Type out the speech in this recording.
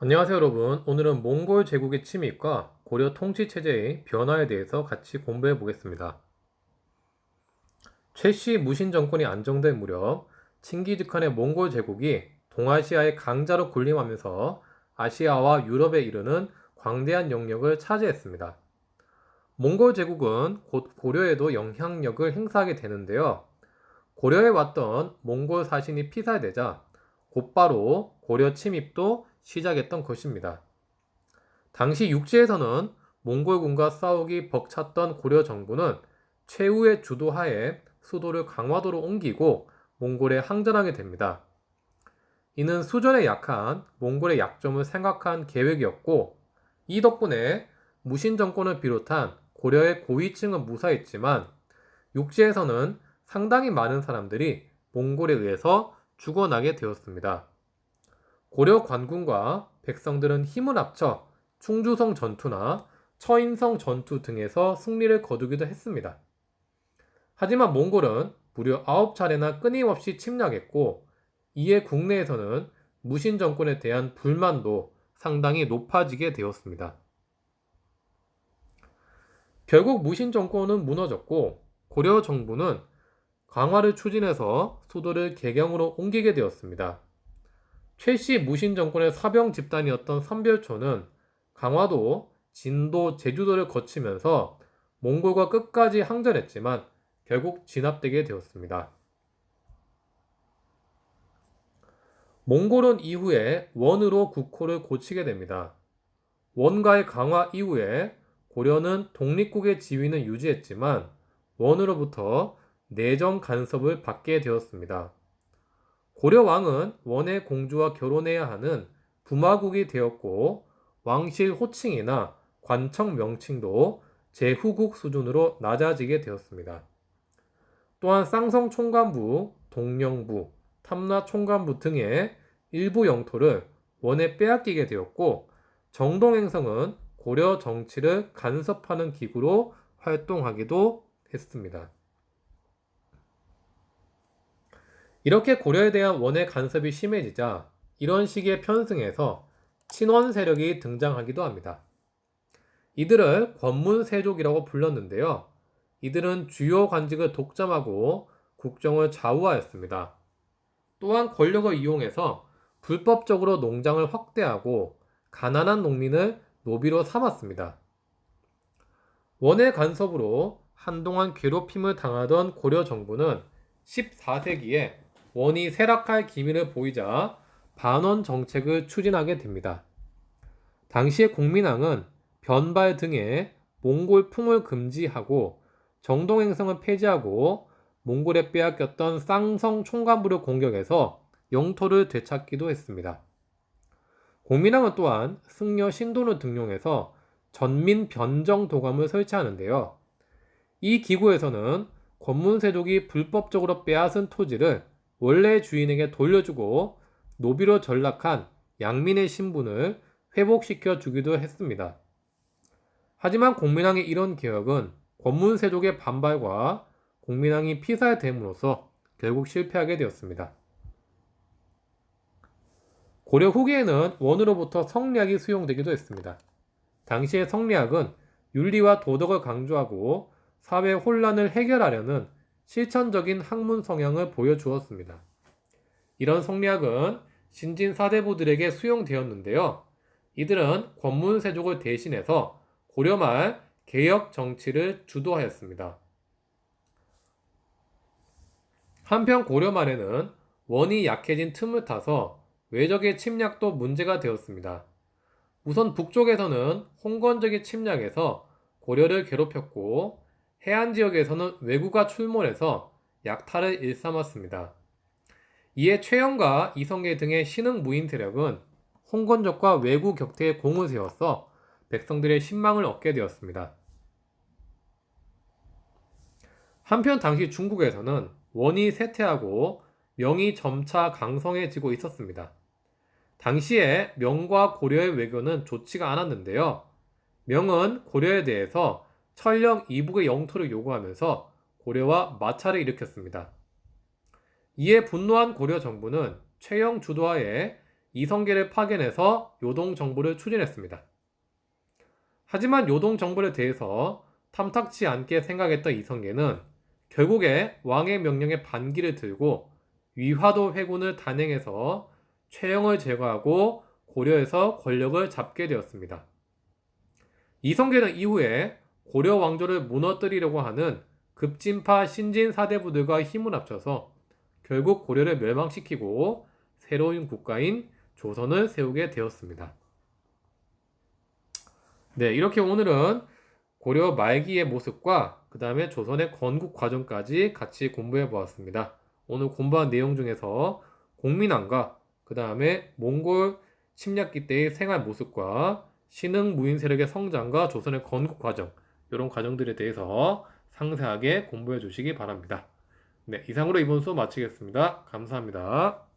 안녕하세요 여러분 오늘은 몽골 제국의 침입과 고려 통치 체제의 변화에 대해서 같이 공부해 보겠습니다. 최씨 무신 정권이 안정된 무렵 칭기즈칸의 몽골 제국이 동아시아의 강자로 군림하면서 아시아와 유럽에 이르는 광대한 영역을 차지했습니다. 몽골 제국은 곧 고려에도 영향력을 행사하게 되는데요. 고려에 왔던 몽골 사신이 피살되자 곧바로 고려 침입도 시작했던 것입니다. 당시 육지에서는 몽골군과 싸우기 벅찼던 고려 정부는 최후의 주도하에 수도를 강화도로 옮기고 몽골에 항전하게 됩니다. 이는 수전에 약한 몽골의 약점을 생각한 계획이었고 이 덕분에 무신 정권을 비롯한 고려의 고위층은 무사했지만 육지에서는 상당히 많은 사람들이 몽골에 의해서 죽어나게 되었습니다. 고려 관군과 백성들은 힘을 합쳐 충주성 전투나 처인성 전투 등에서 승리를 거두기도 했습니다. 하지만 몽골은 무려 9차례나 끊임없이 침략했고 이에 국내에서는 무신 정권에 대한 불만도 상당히 높아지게 되었습니다. 결국 무신 정권은 무너졌고 고려 정부는 강화를 추진해서 수도를 개경으로 옮기게 되었습니다. 최씨 무신 정권의 사병 집단이었던 선별초는 강화도, 진도, 제주도를 거치면서 몽골과 끝까지 항전했지만 결국 진압되게 되었습니다. 몽골은 이후에 원으로 국호를 고치게 됩니다. 원과의 강화 이후에 고려는 독립국의 지위는 유지했지만 원으로부터 내정 간섭을 받게 되었습니다. 고려 왕은 원의 공주와 결혼해야 하는 부마국이 되었고 왕실 호칭이나 관청 명칭도 제후국 수준으로 낮아지게 되었습니다. 또한 쌍성 총관부, 동령부, 탐라 총관부 등의 일부 영토를 원에 빼앗기게 되었고 정동행성은 고려 정치를 간섭하는 기구로 활동하기도 했습니다. 이렇게 고려에 대한 원의 간섭이 심해지자 이런 시기에 편승해서 친원 세력이 등장하기도 합니다. 이들을 권문세족이라고 불렀는데요. 이들은 주요 관직을 독점하고 국정을 좌우하였습니다. 또한 권력을 이용해서 불법적으로 농장을 확대하고 가난한 농민을 노비로 삼았습니다. 원의 간섭으로 한동안 괴롭힘을 당하던 고려 정부는 14세기에 원이 쇠락할 기미를 보이자 반원 정책을 추진하게 됩니다. 당시의 국민왕은 변발 등의 몽골 풍을 금지하고 정동행성을 폐지하고 몽골에 빼앗겼던 쌍성 총관부를 공격해서 영토를 되찾기도 했습니다. 공민왕은 또한 승려 신돈을 등용해서 전민 변정 도감을 설치하는데요. 이 기구에서는 권문세족이 불법적으로 빼앗은 토지를 원래 주인에게 돌려주고 노비로 전락한 양민의 신분을 회복시켜 주기도 했습니다. 하지만 공민왕의 이런 개혁은 권문세족의 반발과 공민왕이 피살됨으로써 결국 실패하게 되었습니다. 고려 후기에는 원으로부터 성리학이 수용되기도 했습니다. 당시의 성리학은 윤리와 도덕을 강조하고 사회 혼란을 해결하려는 실천적인 학문 성향을 보여주었습니다. 이런 성리학은 신진 사대부들에게 수용되었는데요. 이들은 권문세족을 대신해서 고려 말 개혁 정치를 주도하였습니다. 한편 고려 말에는 원이 약해진 틈을 타서 외적의 침략도 문제가 되었습니다. 우선 북쪽에서는 홍건적인 침략에서 고려를 괴롭혔고 해안 지역에서는 왜구가 출몰해서 약탈을 일삼았습니다. 이에 최영과 이성계 등의 신흥 무인 세력은 홍건적과 왜구 격퇴에 공을 세웠어 백성들의 신망을 얻게 되었습니다. 한편 당시 중국에서는 원이 쇠퇴하고 명이 점차 강성해지고 있었습니다. 당시에 명과 고려의 외교는 좋지가 않았는데요. 명은 고려에 대해서 철령 이북의 영토를 요구하면서 고려와 마찰을 일으켰습니다. 이에 분노한 고려 정부는 최영 주도하에 이성계를 파견해서 요동 정부를 추진했습니다. 하지만 요동 정부에 대해서 탐탁치 않게 생각했던 이성계는 결국에 왕의 명령에 반기를 들고 위화도 회군을 단행해서 최영을 제거하고 고려에서 권력을 잡게 되었습니다. 이성계는 이후에 고려 왕조를 무너뜨리려고 하는 급진파 신진 사대부들과 힘을 합쳐서 결국 고려를 멸망시키고 새로운 국가인 조선을 세우게 되었습니다. 네, 이렇게 오늘은 고려 말기의 모습과 그 다음에 조선의 건국 과정까지 같이 공부해 보았습니다. 오늘 공부한 내용 중에서 공민왕과 그 다음에 몽골 침략기 때의 생활 모습과 신흥 무인 세력의 성장과 조선의 건국 과정 이런 과정들에 대해서 상세하게 공부해 주시기 바랍니다. 네, 이상으로 이번 수업 마치겠습니다. 감사합니다.